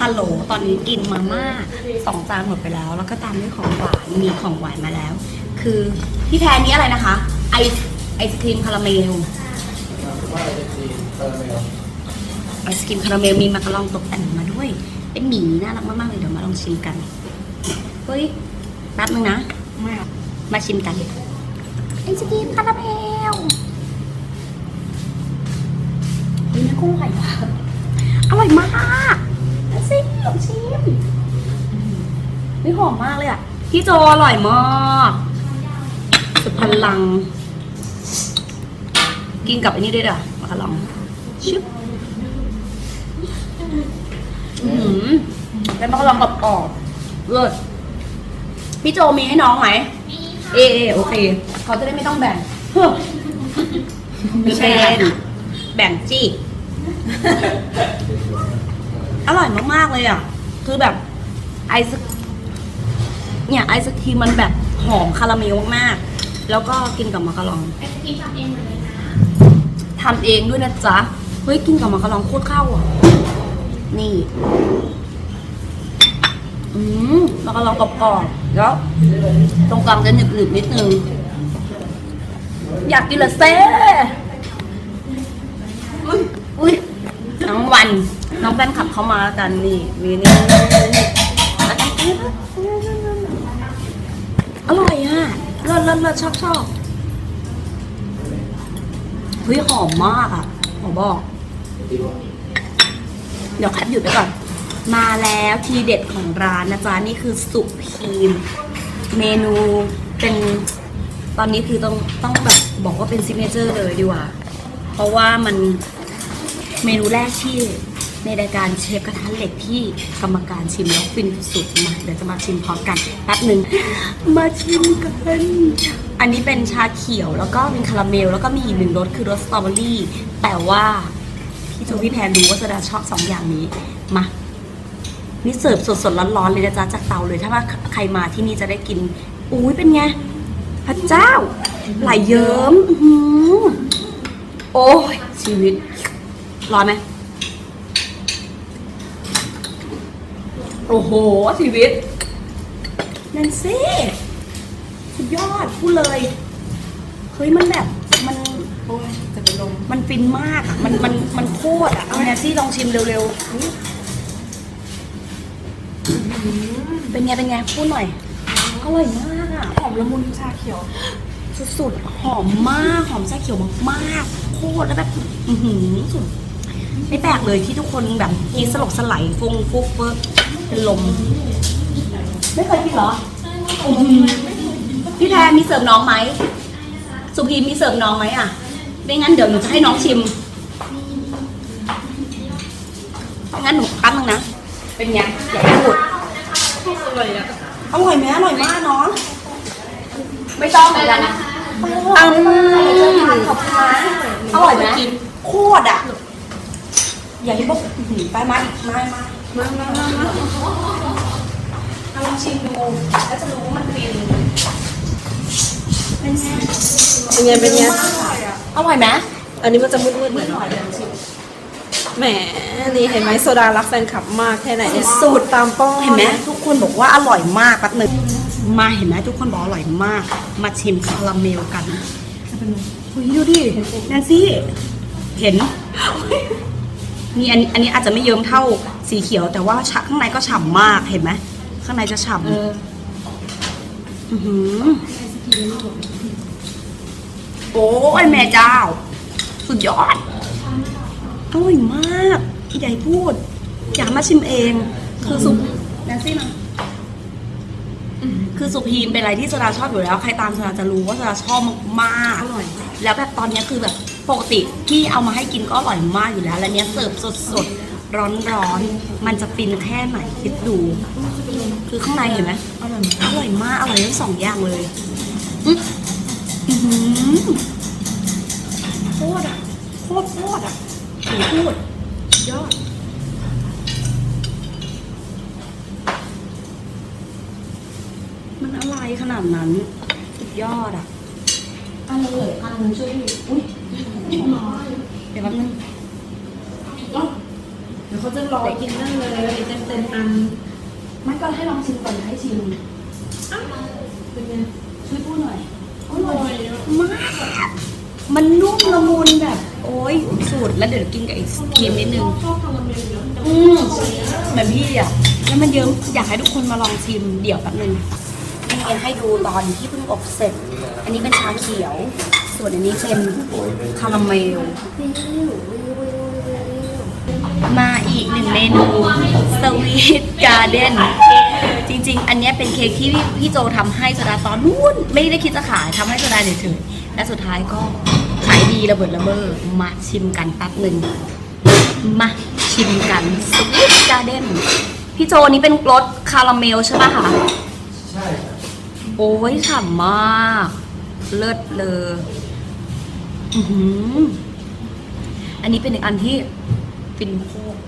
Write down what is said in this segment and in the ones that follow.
ฮัลโหล ตอนนี้กินมาม่าสองจานหมดไปแล้ว แล้วก็ตามด้วยของหวาน มีของหวานมาแล้ว คือพี่แพรนี้อะไรนะคะ ไอไอศครีมคาราเมล ไอศครีมคาราเมลมีมากระลองตกแต่งมาด้วย เป็นหมีน่ารักมากๆเลยเดี๋ยวมาลองชิมกัน เฮ้ยแป๊บนึงนะ มาชิมกัน ไอศครีมคาราเมลเฮ้ยน่ากุ้งอร่อยว่ะอร่อยมาก ลองชิมไม่หอมมากเลยอะ พี่โจอร่อยมากสุดพลัง กินกับอันนี้ด้วยเด้อมากระลอง ชึบอืมเป็นมากระลองกรอบๆเลิศพี่โจมีให้น้องไหมเอเอโอเค เขาจะได้ไม่ต้องแบ่งเฮ้อไม่ใช่แบ่งจี้ อร่อยมากๆเลยอะ คือแบบไอศเนี่ยไอศครีมมันแบบหอมคาราเมลมากๆ แล้วก็กินกับมะกะลองไอศกรีมทำเองหมดเลยนะทำเองด้วยนะจ๊ะ เฮ้ยกินกับมะกะลองโคตรเข้าอะ นี่ อืมมะกะลองกรอบๆแล้วตรงกลางจะหนึบๆนิดนึง อยากกินละเซ่อุ้ยอุ้ยทั้งวัน น้องแฟนขับเขามาแล้วกันนี่วีนี่อร่อยอะเลิศเลิศเลิศชอบชอบเฮ้ยหอมมากอะขอบอก เดี๋ยวคัดหยุดไปก่อน มาแล้วทีเด็ดของร้านนะจ๊ะ นี่คือสุพีม เมนูเป็นตอนนี้คือต้องต้องแบบบอกว่าเป็นซิกเนเจอร์เลยดีกว่า เพราะว่ามันเมนูแรกที่ ในรายการเชฟกระทะเหล็กที่กรรมการชิมแล้วฟินสุดมาเดี๋ยวจะมาชิมพร้อมกันแป๊บหนึ่งมาชิมกัน อันนี้เป็นชาเขียวแล้วก็เป็นคาราเมล แล้วก็มีอีกหนึ่งรสคือรสสตรอเบอรี่ แต่ว่าพี่โจพี่แพนรู้ว่าจะดาชอบสองอย่างนี้มานี่เสิร์ฟสดๆร้อนๆเลยนะจ๊ะจากเตาเลย ถ้าว่าใครมาที่นี่จะได้กินอุ้ยเป็นไงพระเจ้า ไหลเยิ้มโอ้ยชีวิต ร้อนไหม โอ้โห ชีวิต นั่นสิสุดยอดพูดเลย เฮ้ยมันแบบมันโอ้ยจะเป็นลมมันฟินมากอะมันมันมันโคตรอะเอาแนนซี่ลองชิมเร็วๆอุ๊ยเป็นไงเป็นไงพูดหน่อย อร่อยมากอะหอมละมุนชาเขียว สุดๆ หอมมาก หอมชาเขียวมากๆ โคตรแล้วแบบอือหือสุด ไม่แปลกเลยที่ทุกคนแบบกินสลบสไลด์ฟงฟุกเฟิร์เป็นลม ไม่เคยกินเหรออื้อหือพี่แพรมีเสิร์ฟน้องไหม สุพีมีเสิร์ฟน้องไหมอะ ไม่งั้นเดี๋ยวหนูจะให้น้องชิมเพราะงั้นหนูตั้งนึงนะ เป็นไงอย่าพูดอร่อยนะอร่อยไหมอร่อยมากน้องไม่ต้องเหมือนกันนะอังขอบคุณนะอร่อยไหมโคตรอะ อย่าให้บอกหือไปมาอีกมามามามามามาเอาลองชิมดูแล้วจะรู้ว่ามันเป็นเป็นไงเป็นไงเป็นไงอร่อยไหมอันนี้มันจะมืดๆหน่อยเนาะแหมนี่เห็นไหมโซดารักแฟนคลับมากแค่ไหนเนี่ยสูตรตามป้องเห็นไหมทุกคนบอกว่าอร่อยมากแป๊บหนึ่งมาเห็นไหมทุกคนบอกอร่อยมาก มาชิมคาราเมลกันคุยดูดิแนนซี่เห็น นี่อันนี้อันนี้อาจจะไม่เยิ้มเท่าสีเขียว แต่ว่าฉะข้างในก็ฉ่ำมากเห็นไหมข้างในจะฉ่ำเอออื้อหือโอ้ยแม่เจ้า สุดยอดอร่อยมากที่ใหญ่พูด อยากมาชิมเอง คือสุแนนซี่มา คือสุพีมเป็นอะไรที่สดาชอบอยู่แล้ว ใครตามสดาจะรู้ว่าสดาชอบมากๆอร่อย แล้วแบบตอนเนี้ยคือแบบปกติที่เอามาให้กินก็อร่อยมากอยู่แล้ว แล้วเนี้ยเสิร์ฟสดๆร้อนๆมันจะฟินแค่ไหนคิดดู คือข้างในเห็นไหมอร่อยอร่อยมากอร่อยทั้งสองอย่างเลยอื้ออื้อหือโคตรอะโคตรโคตรอะโหพูดยอด มันอะไร ขนาดนั้นสุดยอดอะอันเลยอันนึงช่วยดิอุ้ยเดี๋ยวแป๊บนึงเดี๋ยวเขาจะรอกินนั่นเลยเต็มเต็มๆอันไม่ก็ให้ลองชิมก่อนให้ชิมเป็นไงช่วยพูดหน่อยอร่อยอะมากมันนุ่มละมุนแบบ โอ้ยสูตรแล้วเดี๋ยวกินกับไอศครีมนิดนึงชอบคาราเมลเยอะอืมเหมือนพี่อะแล้วมันเยิ้มอยากให้ทุกคนมาลองชิมเดี๋ยวแป๊บนึง นี่เองให้ดูตอนที่เพิ่งอบเสร็จ อันนี้เป็นชาเขียว ส่วนอันนี้เป็นคาราเมล มาอีกหนึ่งเมนูสวีทการ์เด้นจริง ๆ อันนี้เป็นเค้กที่พี่โจทำให้โซดาตอนนู้น ไม่ได้คิดจะขายทำให้โซดาเฉยๆและสุดท้ายก็ขายดีระเบิดระเบ้อมาชิมกันแป๊บหนึ่งมาชิมกันสวีทการ์เด้นพี่โจนี้เป็นรสคาราเมลใช่ปะคะ โอ้ยฉ่ำมาก เลิศเลยอื้อหืออันนี้เป็นอีกอันที่ฟินโคตร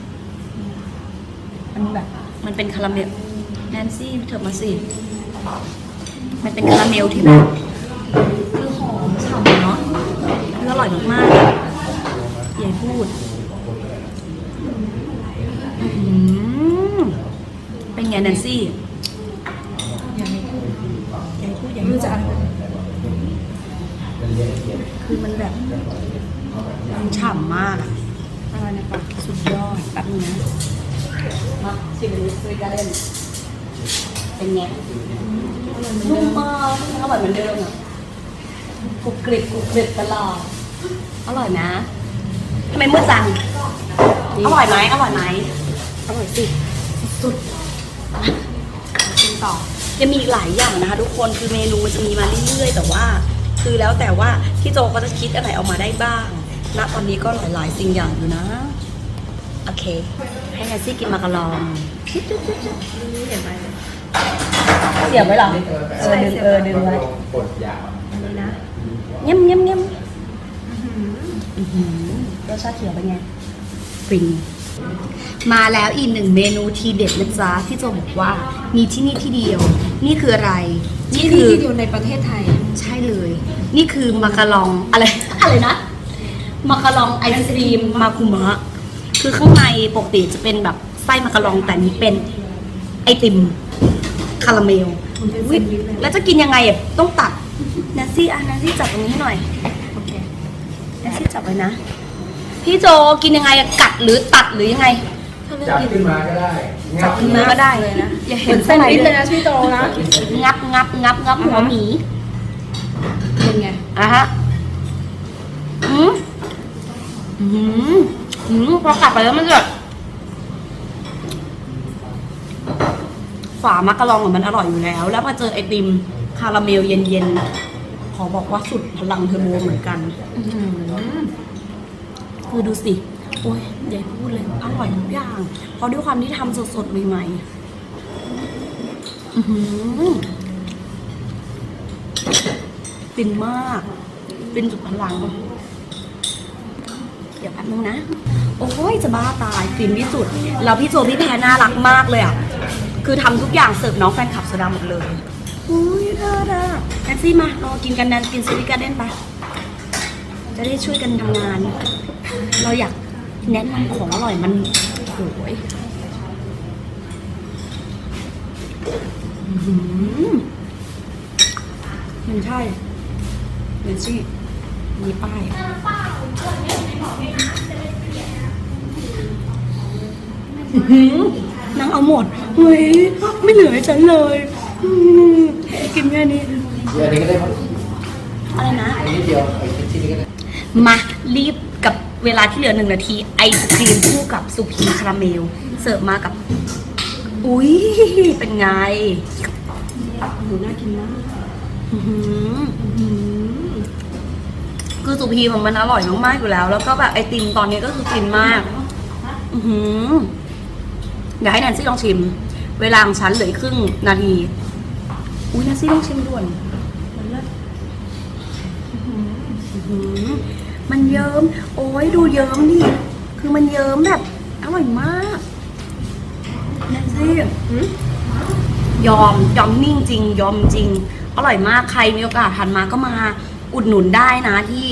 มันแบบ มันเป็นคาราเมลแนนซี่เธอมาสิ มันเป็นคาราเมลที่แบบคือหอมฉ่ำเนาะคืออร่อยมากๆอะอย่าให้พูดอื้อหือเป็นไงแนนซี่ อย่าให้พูดอย่าให้พูดอย่าให้พูด คือมันแบบมันฉ่ำมากอะอะไรนะคะสุดยอดแป๊บนึงนะมาชิมอันนี้สวีทการ์เด้นเป็นไงนุ่มมากอร่อยเหมือนเดิมอะกรุบกริบกรุบกริบตลอดอร่อยนะทำไมมืดจังอร่อยไหมอร่อยไหมอร่อยสิสุดๆมาชิมต่อยังมีอีกหลายอย่างนะคะ ทุกคนคือเมนูมันจะมีมาเรื่อยๆแต่ว่า คือแล้วแต่ว่าพี่โจเขาจะคิดอะไรออกมาได้บ้างณตอนนี้ก็หลายๆสิ่งอย่างอยู่นะ โอเค ให้แนนซี่กินมากระลองจุ๊บจุ๊บจุ๊บจุ๊บนี่เห็นไหมเสียบไว้เหรอเออดึงเออดึงไว้ปวดยาวอันนี้นะเงี้ยมเงี้ยมเงี้ยมอื้อหือรสชาติเขียวเป็นไงฟินมาแล้วอีกหนึ่งเมนูทีเด็ดนะจ๊ะที่โจบอกว่ามีที่นี่ที่เดียว นี่คืออะไร นี่ที่คืนี่อที่เดียวในประเทศไทย ใช่เลย นี่คือมาการองอะไร อะไรนะมาการองไอศครีมมาคุมะคือข้างในปกติจะเป็นแบบไส้มาการองแต่นี้เป็นไอติมคาราเมลมันเป็นอุ๊ยแซนด์วิชเลยแล้วจะกินยังไงอะต้องตัดแนนซี่อะแนนซี่จับตรงนี้ให้หน่อยโอเคแนนซี่จับไว้นะ พี่โจกินยังไงอะกัดหรือตัดหรือยังไง จับขึ้นมาก็ได้จับขึ้นมาก็ได้เลยนะอย่าเหเห็มือนนแซข้านงในด์วิชด้เลวยยนะพี่โตนะ งับงับงับงับหัวหมี เป็นไงอะฮะอืมอืมอืมพอกัดไปแล้วมันจะแบบฝามักกะลองอะมันอร่อยอยู่แล้ว แล้วพอเจอไอติมคาราเมลเย็นๆ ขอบอกว่าสุดพลังเทอร์โบเหมือนกันอื้อหือคือดูสิ โอ้ยอย่าให้พูดเลย อร่อยทุกอย่าง เพราะด้วยความที่ทำสดๆ ใหม่ๆอื้อหือ ฟินมากฟินสุดพลัง เดี๋ยวแป๊บนึงนะ โอ้ยจะบ้าตายฟินที่สุด แล้วพี่โจพี่แพรน่ารักมากเลยอะ คือทำทุกอย่างเสิร์ฟน้องแฟนคลับโซดาหมดเลยอุ้ยเธอเธอแนนซี่มาเรากินกันแนนกินสวิกาเด้นไปจะได้ช่วยกันทำงาน เราอยากแนะนำของอร่อยมันโหยมันใช่ เนซี่มีป้ายอื้อหือนางเอาหมดเฮ้ยไม่เหลือให้ฉันเลยอืมกินแค่นี้ เดี๋ยวอันนี้ก็ได้มั้งอะไรนะ อันนี้เดียวไอ้ชิ้นนี้ก็ได้มารีบกับเวลาที่เหลือหนึ่งนาที ไอศครีมคู่กับสุพีคาราเมล เสิร์ฟมากับ อุ้ยเป็นไงหนูน่ากินมากอื้อหือคือ สุพีของมันอร่อยมากๆอยู่แล้ว แล้วก็แบบไอติมตอนนี้ก็คือฟินมาก อือหือเดี๋ยวให้แนนซี่ลองชิม เวลาของฉันเหลือครึ่งนาที อุ้ยแนนซี่ต้องชิมด่วนมันเลิศอื้อหืออื้อหือมันเยิ้ม โอ้ยดูเยิ้มดิ คือมันเยิ้มแบบอร่อยมากแนนซี่ยอมยอมนิ่งจริง ยอมจริง อร่อยมากใครมีโอกาสทันมาก็มา อุดหนุนได้นะที่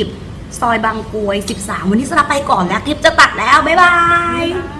ซอยบางกรวย 13 วันนี้สลับไปก่อนแล้วคลิปจะตัดแล้ว บ๊ายบาย